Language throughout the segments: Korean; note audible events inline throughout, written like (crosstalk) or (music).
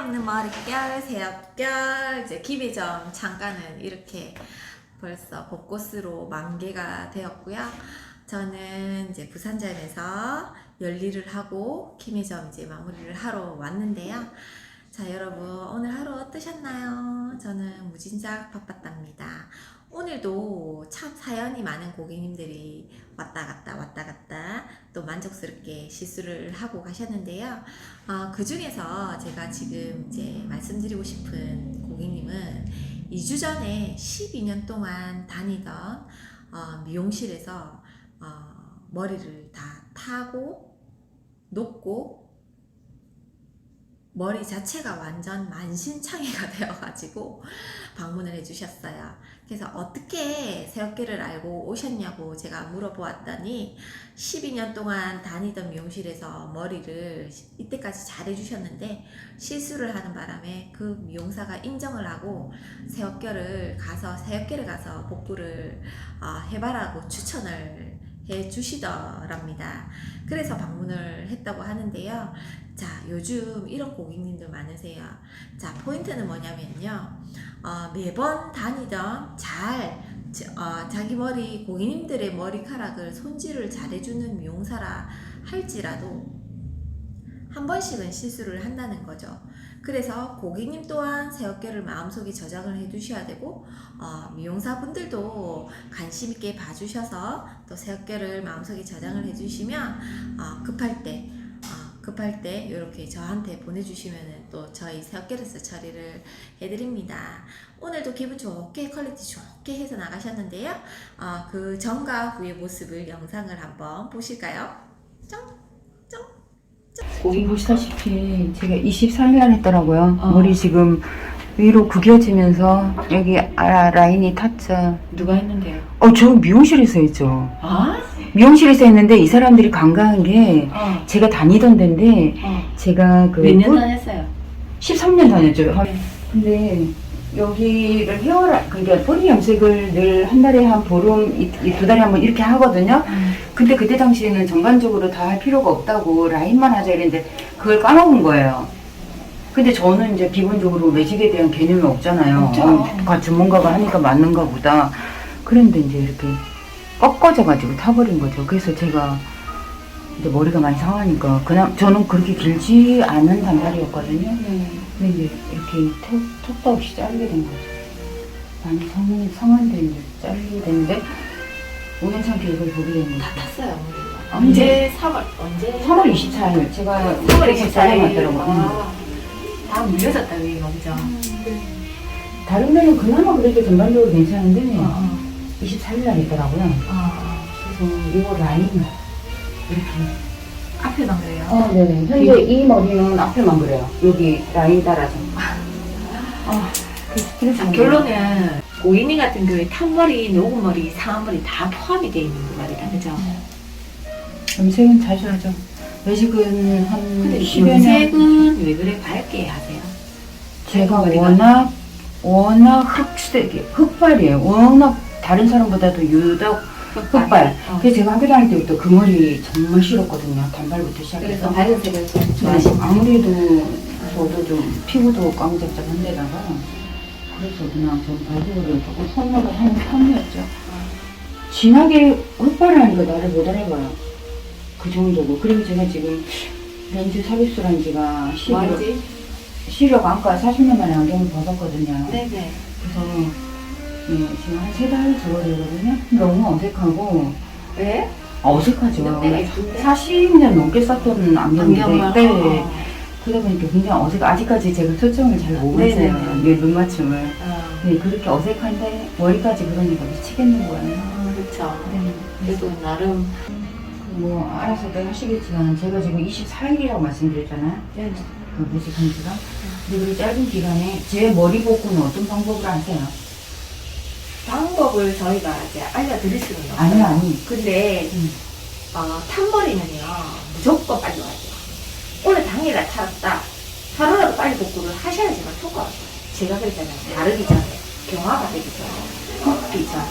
세상에 없는 머릿결, 새업결, 이제 기비점 잠깐은 이렇게 벌써 벚꽃으로 만개가 되었고요. 저는 이제 부산점에서 열일을 하고 김해점 이제 마무리를 하러 왔는데요. 자, 여러분 오늘 하루 어떠셨나요? 저는 무진작 바빴답니다. 오늘도 참 사연이 많은 고객님들이 왔다 갔다 왔다 갔다 또 만족스럽게 시술을 하고 가셨는데요. 어, 그 중에서 제가 지금 이제 말씀드리고 싶은 고객님은 2주 전에 12년 동안 다니던 어, 미용실에서 어, 머리를 다 타고 놓고 머리 자체가 완전 만신창이가 (laughs) 되어가지고 방문을 해주셨어요. 그래서 어떻게 새어깨를 알고 오셨냐고 제가 물어보았더니 12년 동안 다니던 미용실에서 머리를 이때까지 잘 해주셨는데 실수를 하는 바람에 그 미용사가 인정을 하고 새어깨를 가서 새어깨를 가서 복구를 어, 해봐라고 추천을 해 주시더랍니다. 그래서 방문을 했다고 하는데요. 자, 요즘 이런 고객님들 많으세요. 자, 포인트는 뭐냐면요. 어, 매번 다니던 잘, 자- 어, 자기 머리, 고객님들의 머리카락을 손질을 잘 해주는 미용사라 할지라도 한 번씩은 실수를 한다는 거죠. 그래서 고객님 또한 새 어깨를 마음속에 저장을 해 두셔야 되고, 어, 미용사분들도 관심 있게 봐주셔서 또 새 어깨를 마음속에 저장을 해 주시면, 어, 급할 때, 어, 급할 때 이렇게 저한테 보내주시면 또 저희 새어깨에서 처리를 해드립니다. 오늘도 기분 좋게 퀄리티 좋게 해서 나가셨는데요. 어, 그 전과 후의 모습을 영상을 한번 보실까요? 짱! 지금 보시다시피 제가 24일 날 했더라고요. 어. 머리 지금 위로 구겨지면서 여기 아, 라인이 탔죠. 누가 했는데요? 어, 저 미용실에서 했죠. 아? 미용실에서 했는데 이 사람들이 간과한 게 어, 제가 다니던 데인데 어. 제가 그 몇년 꿀- 다녔어요? 13년 다녔죠. 네. 근데 여기를 헤어라 그러니까 뿌리 염색을 늘 한 달에 한 보름 이- 이 두 달에 한 번 이렇게 하거든요. 근데 그때 당시에는 전반적으로 다 할 필요가 없다고 라인만 하자 이랬는데 그걸 까먹은 거예요. 근데 저는 이제 기본적으로 매직에 대한 개념이 없잖아요. 어, 가 전문가가 하니까 맞는가 보다. 그런데 이제 이렇게 꺾어져가지고 타버린 거죠. 그래서 제가 이제 머리가 많이 상하니까 그냥 저는 그렇게 길지 않은 단발이었거든요. 근데 이제 이렇게 턱, 턱도 없이 자르게 된 거죠. 많이 성, 성한데 이제 자르게 됐는데 우연찮게 이걸 보게 된 거죠. 다 탔어요, 머리가. 아, 언제 3월 언제? 3월 24일 제가 3월 24일. 맞더라고요. 아, 다 물려졌다 위에 먼저. 다른 데는 그나마 그래도 전반적으로 괜찮은데 어, 어. 24일 날 있더라고요. 어. 그래서 이거 라인 이렇게. 앞에만 그래요. 어, 네네. 현재 이 머리는 앞에만 그래요. 여기 라인 따라서. 아, 그래서 그래서 자, 결론은 고객님 같은 경우에 탄머리, 녹음머리, 상한머리 다 포함이 되어 있는 그 말이다, 그죠? 염색은 자주 하죠. 매직은 한 근데 10여 년. 염색은 왜 그래 밝게 하세요? 제가 머리가- 워낙 워낙 흑색 흑발이에요. 워낙 다른 사람보다도 유독 흑발. (laughs) 어. 그래서 제가 학교 다닐 때부터 그 머리 정말 싫었거든요. 단발부터 그래서 시작해서. 밝은 색을 좀 네, 좋아하시는 아무래도 저도 좀 피부도 꽝적적한데다가 그래서 그냥 전 발색을 조금 선호를 하는 편이었죠. 진하게 흑발을 하니까 나를 못 알아봐요. 그 정도고. 그리고 제가 지금 렌즈 한 지가 11월, 뭐지? 시력 안과 40년 만에 안경을 벗었거든요. 네네. 그래서 예, 지금 한 세달 저거 되거든요. 너무 어색하고 왜? 아, 어색하죠. 근데 예쁜데? 40년 넘게 썼던 안경인데. 네. 어. 그러다 보니까 굉장히 어색. 아직까지 제가 초점을 잘못 네네네. 맞춰요. 네, 눈 맞춤을. 어. 네, 그렇게 어색한데 머리까지 그러니까 미치겠는 거예요. 아, 그렇죠. 네. 그래도 나름 뭐 알아서들 하시겠지만 제가 지금 24일이라고 말씀드렸잖아요. 네. 그 무식한 지가. 근데 그 짧은 기간에 제 머리 복구는 어떤 방법으로 하세요? 방법을 저희가 이제 알려드릴 수는 없어요. 아니 아니. 근데 음. 어, 탄머리는요 무조건 빨리 와야 돼요. 오늘 당일날 탈았다. 하루라도 빨리 복구를 하셔야지만 효과가 좋아요. 제가 그랬잖아요. 바르기 전에, 경화가 되기 전에, 걷기 전에.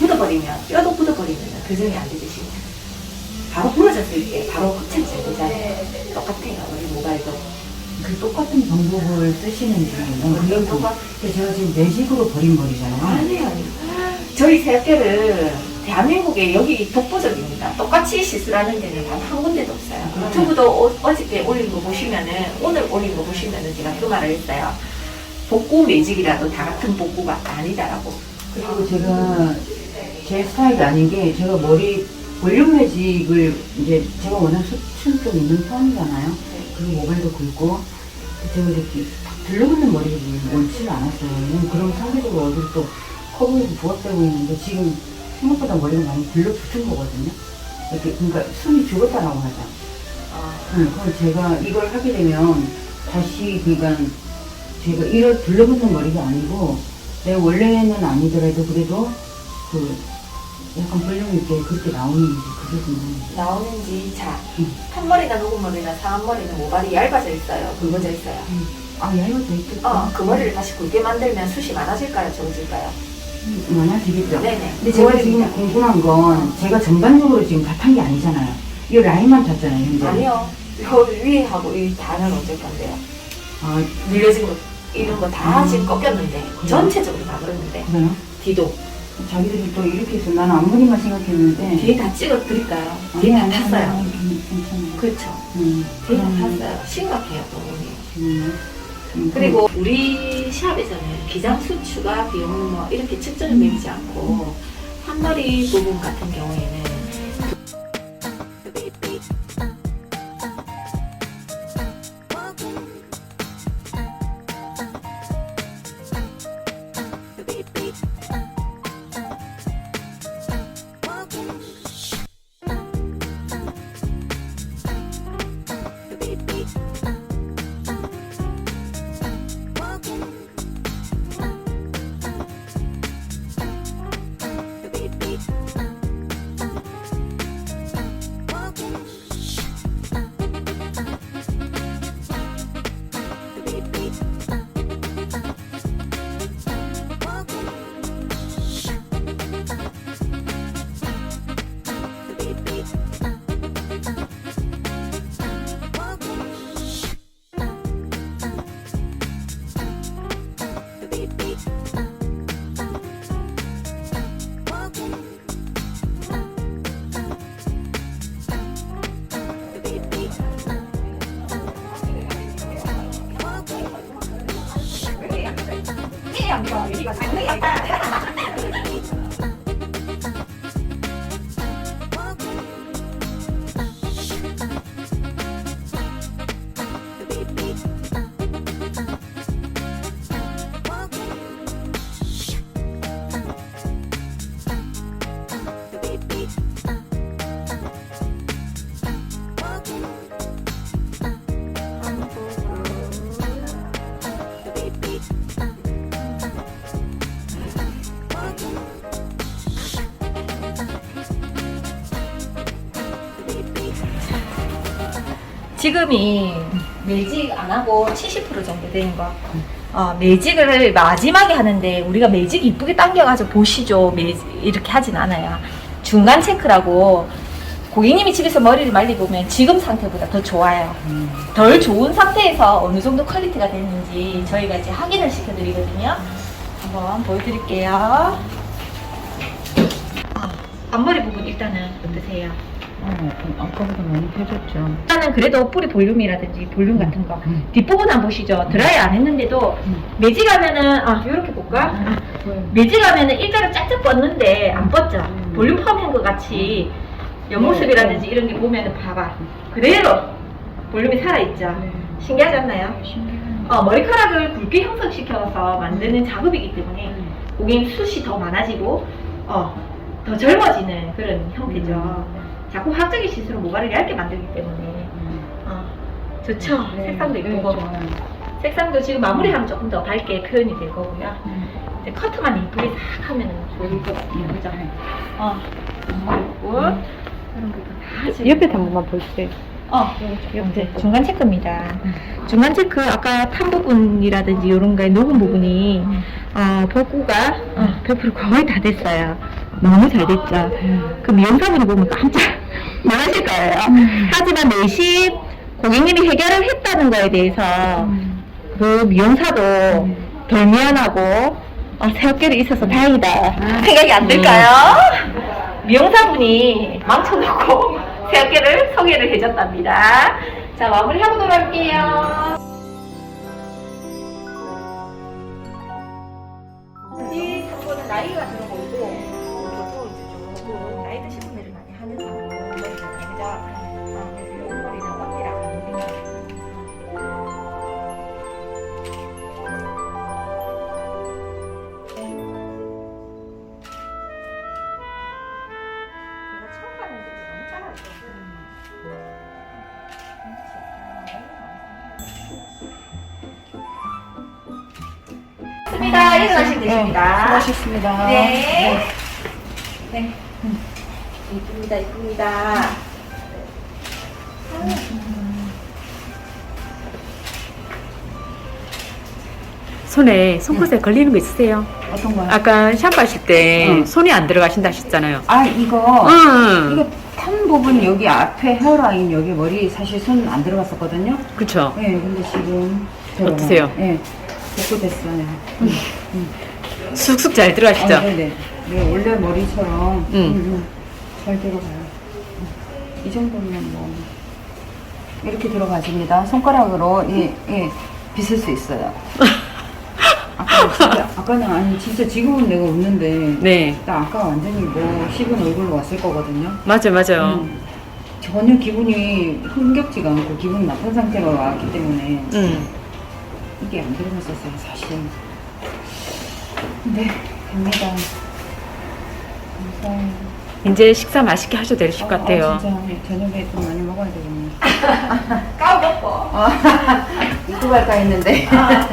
굳어버리면, 뼈도 굳어버리면 교정이 안 되듯이. 바로 부러졌을 때 바로 잘 되잖아요. 똑같아요. 우리 모발도. 그 똑같은 방법을 쓰시는지 난 그게 좀- 근데 제가 지금 매직으로 버린 머리잖아요. 아니에요. 저희 새학교를 대한민국에 여기 독보적입니다. 똑같이 시술하는 데는 단 한 군데도 없어요. 음. 유튜브도 어, 어저께 올린 거 보시면은, 오늘 올린 거 보시면은 제가 그 말을 했어요. 복구 매직이라도 다 같은 복구가 아니다라고. 그리고 제가 제 스타일이 아닌 게 제가 머리 볼륨 매직을 이제 제가 워낙 수춘 좀 있는 편이잖아요. 그리고 모발도 굵고 제가 이렇게 딱 들러붙는 머리를 원치를 않았어요. 그럼 상대적으로 얼굴이 또 커 보이고 부각되고 있는데 지금 생각보다 머리가 많이 들러붙은 거거든요. 이렇게 그러니까 숨이 죽었다라고 하죠. 어, 네, 그럼 제가 이걸 하게 되면 다시 그러니까 제가 이런 둘러붙는 머리가 아니고 내 원래는 아니더라도 그래도 그 약간 볼륨 있게 그렇게 나오는지 그게 궁금해요. 나오는지, 자, 음. 탑머리나 녹음머리나 상한 머리는 모발이 얇아져 있어요. 굵어져 있어요. 아 얇아져 있겠다. 어, 그 머리를 다시 굵게 만들면 숱이 많아질까요? 적어질까요? 음, 많아지겠죠. 네네. 근데 제가 지금 궁금한 건 제가 전반적으로 지금 다 탄 게 아니잖아요. 이 라인만 탔잖아요. 현재. 아니요. 요 위하고 이 단은 어쩔 건데요. 아 늘려진 거, 이런 거다 음. 지금 꺾였는데, 그래요? 전체적으로 다 그랬는데, 그래요? 뒤도. 자기들이 또 이렇게 해서 나는 앞머리만 생각했는데 뒤에 다 찍어 드릴까요? 뒤에 다 탔어요. 괜찮아요. 그렇죠. 음, 뒤에 다 그러면- 탔어요. 심각해요, 또 오늘. 음, 음, 그리고 우리 샵에서는 기장 수추가 비용 뭐 이렇게 측정을 매기지 않고 한머리 부분 같은 경우에는 让你这个美丽 지금이 매직 안 하고 70% 정도 되는 거. 어, 매직을 마지막에 하는데 우리가 매직 이쁘게 당겨가지고 보시죠. 매직 이렇게 하진 않아요. 중간 체크라고 고객님이 집에서 머리를 말리보면 지금 상태보다 더 좋아요. 음. 덜 좋은 상태에서 어느 정도 퀄리티가 됐는지 저희가 이제 확인을 시켜드리거든요. 한번 보여드릴게요. 아, 앞머리 부분 일단은 어떠세요? 어, 아까보다 많이 펴졌죠. 일단은 그래도 뿌리 볼륨이라든지 볼륨 같은 거 음. 뒷부분 안 보시죠? 드라이 안 했는데도 음. 매직 하면은 아 이렇게 볼까? 아, 매직 하면은 일자로 짝짝 뻗는데 안 뻗죠? 음. 볼륨 펌인 것 같이 옆모습이라든지 이런 게 보면은 봐봐 그대로 볼륨이 살아있죠? 신기하지 않나요? 어, 머리카락을 굵게 형성시켜서 만드는 작업이기 때문에 고객님 숱이 더 많아지고 어, 더 젊어지는 그런 형태죠. 자꾸 화학적인 시술은 모발을 얇게 만들기 때문에 어, 좋죠. 색상도 이쁘고 색상도 지금 마무리하면 조금 더 밝게 표현이 될 거고요. 이제 커트만 이쁘게 싹 하면은 좋을 것 같아요. 그죠? 어, 그리고 이런 부분 다 지금 옆에 한 번만 보여주세요. 어, 이제 중간 체크입니다. 중간 체크 아까 탄 부분이라든지 이런 거에 녹은 부분이 어, 복구가 어, 100% 거의 다 됐어요. 너무 잘 됐죠. 그 미용사분이 보면 깜짝 놀라실 거예요. 하지만 내시 고객님이 해결을 했다는 거에 대해서 그 미용사도 덜 미안하고 어, 새어깨를 있어서 다행이다 생각이 안 들까요? 미용사분이 망쳐놓고 (laughs) 새어깨를 소개를 해줬답니다. 자 마무리 해보도록 할게요. 좋습니다. 일어나시면 되십니다. 수고하셨습니다. 네. 네. 이쁩니다, 이쁩니다. 손에 손끝에 걸리는 거 있으세요? 어떤 거요? 아까 샴푸 하실 때 응. 손이 안 들어가신다 하셨잖아요. 아 이거 응. 이거 탄 부분 여기 앞에 헤어라인 여기 머리 사실 손 안 들어갔었거든요. 그쵸. 네, 근데 지금 들어가요. 어떠세요? 네, 복구됐어요. 쑥쑥 잘 들어가시죠? 아, 네네. 네, 원래 머리처럼 응. 음, 음, 잘 들어가요. 음. 이 정도면 뭐 이렇게 들어가집니다. 손가락으로 예, 예, 빗을 수 있어요. (laughs) 아까 아까는 아니 진짜 지금은 내가 웃는데 네. 나 아까 완전히 뭐 씹은 얼굴로 왔을 거거든요. 맞아, 맞아. 음, 전혀 기분이 흥겹지가 않고 기분 나쁜 상태로 왔기 때문에 응. 이게 안 들어갔었어요 사실. 네, 됩니다. 감사해요. 이제 식사 맛있게 하셔도 되실 것 같아요. 아, 진짜 저녁에 좀 많이 먹어야 되겠네. 까먹고. 입고 갈까 했는데. 아,